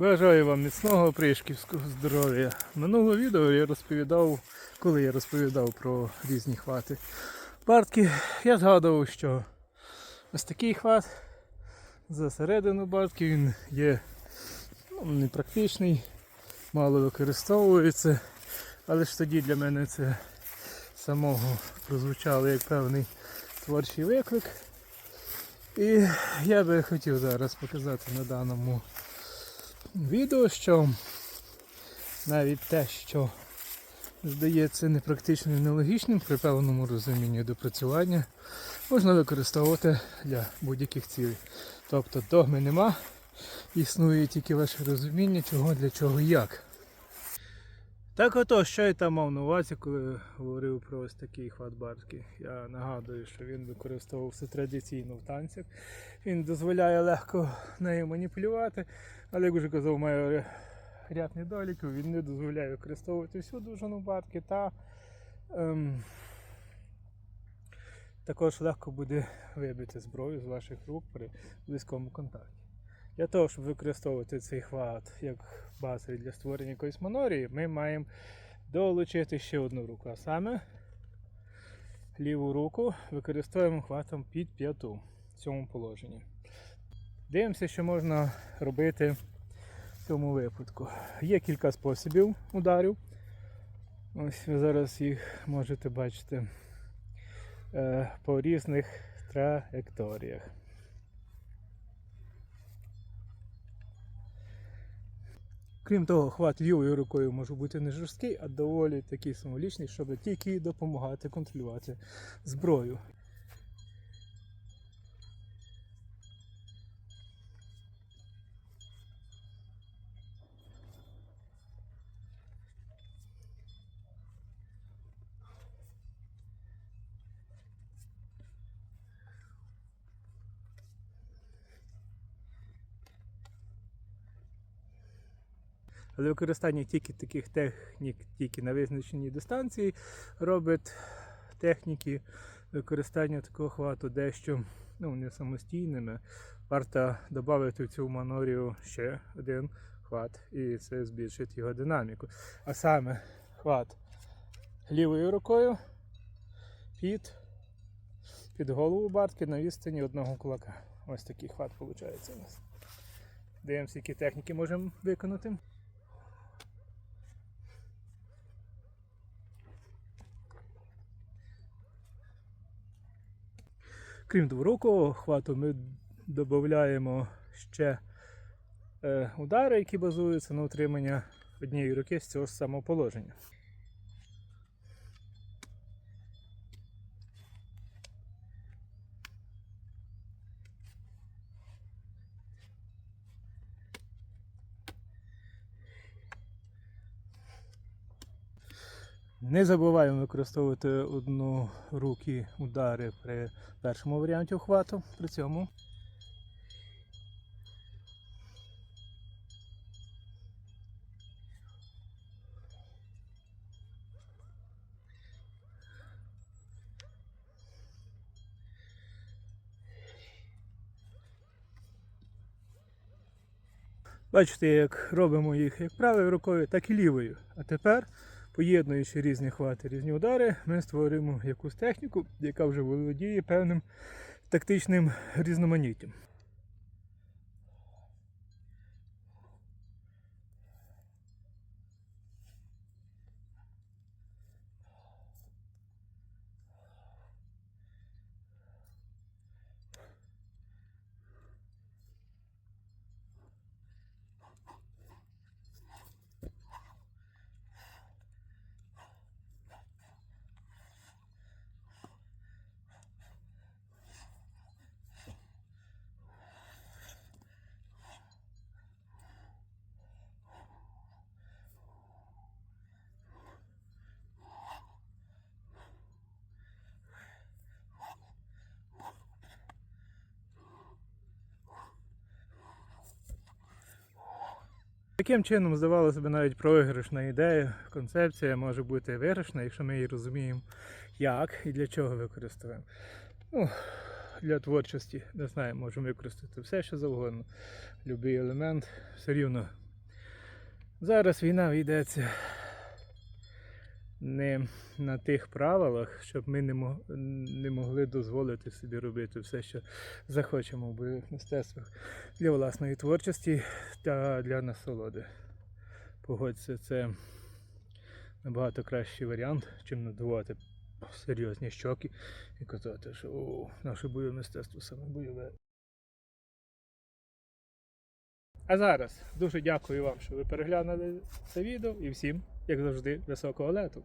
Бажаю вам міцного пришківського здоров'я. Минулого відео я розповідав, коли я розповідав про різні хвати бартки, я згадував, що ось такий хват за середину бартки він є ну, непрактичний, мало використовується, але ж тоді для мене це самого прозвучало як певний творчий виклик. І я би хотів зараз показати на даному відео, що навіть те, що здається непрактичним і нелогічним при певному розумінні допрацювання, можна використовувати для будь-яких цілей. Тобто догми нема, існує тільки ваше розуміння, чого, для чого як. Так ото, що я там мав на увазі, коли говорив про ось такий хват барський. Я нагадую, що він використовувався традиційно в танцях. Він дозволяє легко нею маніпулювати, але як вже казав, має ряд недоліків, він не дозволяє використовувати всю довжину барки та ем, також легко буде вибити зброю з ваших рук при близькому контакті. Для того, щоб використовувати цей хват як базою для створення якоїсь манорії, ми маємо долучити ще одну руку, а саме ліву руку використовуємо хватом під п'яту в цьому положенні. Дивимося, що можна робити в цьому випадку. Є кілька способів ударів. Ось ви зараз їх можете бачити е, по різних траєкторіях. Крім того, хват лівою рукою може бути не жорсткий, а доволі такий самолічний, щоб тільки допомагати контролювати зброю. Але використання тільки таких технік, тільки на визначеній дистанції, робить техніки використання такого хвату дещо ну, не самостійними. Варто додати в цю манорію ще один хват, і це збільшить його динаміку. А саме хват лівою рукою під, під голову бартки на відстані одного кулака. Ось такий хват виходить у нас. Дивимося, які техніки можемо виконати. Крім дворукового хвату, ми додаємо ще е, удари, які базуються на утримання однієї руки з цього самого положення. Не забуваємо використовувати однорукі удари при першому варіанті охвату. При цьому Бачите, як робимо їх як правою рукою, так і лівою. А тепер, поєднуючи різні хвати, різні удари, ми створюємо якусь техніку, яка вже володіє певним тактичним різноманіттям. Таким чином, здавалося б, навіть програшна ідея, концепція може бути виграшна, якщо ми її розуміємо, як і для чого використовуємо. Ну, для творчості, не знаю, можемо використати все, що завгодно. Любий елемент все рівно Зараз війна ведеться не на тих правилах, щоб ми не, мо- не могли дозволити собі робити все, що захочемо в бойових мистецтвах для власної творчості та для насолоди. Погодься, це набагато кращий варіант, чим надувати серйозні щоки і казати, що о, наше бойове мистецтво саме бойове. А зараз дуже дякую вам, що ви переглянули це відео і всім, як завжди, високого лету.